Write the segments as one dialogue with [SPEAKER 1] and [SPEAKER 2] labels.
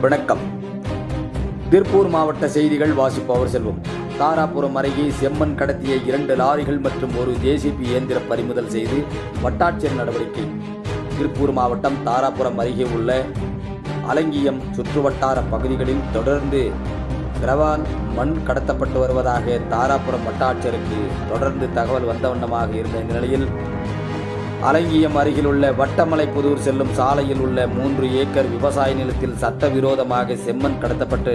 [SPEAKER 1] வணக்கம். திருப்பூர் மாவட்ட செய்திகள் வாசிப்பவர் செல்வம். தாராபுரம் அருகே செம்மண் கடத்திய இரண்டு லாரிகள் மற்றும் ஒரு ஜேசிபி இயந்திர பறிமுதல் செய்து வட்டாட்சியர் நடவடிக்கை. திருப்பூர் மாவட்டம் தாராபுரம் அருகே உள்ள அலங்கியம் சுற்றுவட்டார பகுதிகளில் தொடர்ந்து கிரவான் மண் கடத்தப்பட்டு வருவதாக தாராபுரம் வட்டாட்சியருக்கு தொடர்ந்து தகவல் வந்த வண்ணமாக இருந்த நிலையில் அலங்கியம் அருகிலுள்ள வட்டமலை புதூர் செல்லும் சாலையில் உள்ள மூன்று ஏக்கர் விவசாய நிலத்தில் சட்டவிரோதமாக செம்மண் கடத்தப்பட்டு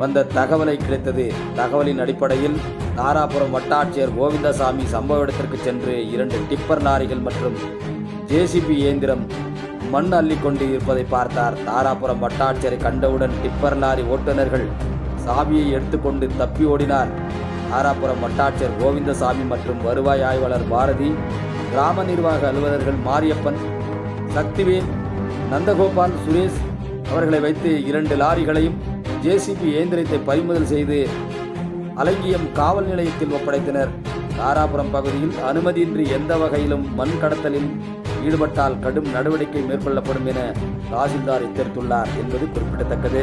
[SPEAKER 1] வந்த தகவலை கிடைத்தது. தகவலின் அடிப்படையில் தாராபுரம் வட்டாட்சியர் கோவிந்தசாமி சம்பவ இடத்திற்கு சென்று இரண்டு டிப்பர் லாரிகள் மற்றும் ஜேசிபி இயந்திரம் மண் அள்ளிக்கொண்டு இருப்பதை பார்த்தார். தாராபுரம் வட்டாட்சியரை கண்டவுடன் டிப்பர் லாரி ஓட்டுநர்கள் சாவியை எடுத்துக்கொண்டு தப்பி ஓடினார். தாராபுரம் வட்டாட்சியர் கோவிந்தசாமி மற்றும் வருவாய் ஆய்வாளர் பாரதி கிராம நிர்வாக அலுவலர்கள் மாரியப்பன் சக்திவேல் நந்தகோபால் சுரேஷ் அவர்களை வைத்து இரண்டு லாரிகளையும் ஜேசிபி இயந்திரத்தை பறிமுதல் செய்து அலங்கியம் காவல் நிலையத்தில் ஒப்படைத்தனர். தாராபுரம் பகுதியில் அனுமதியின்றி எந்த வகையிலும் மண் கடத்தலில் ஈடுபட்டால் கடும் நடவடிக்கை மேற்கொள்ளப்படும் என தாசில்தார் எச்சரித்துள்ளார் என்பது குறிப்பிடத்தக்கது.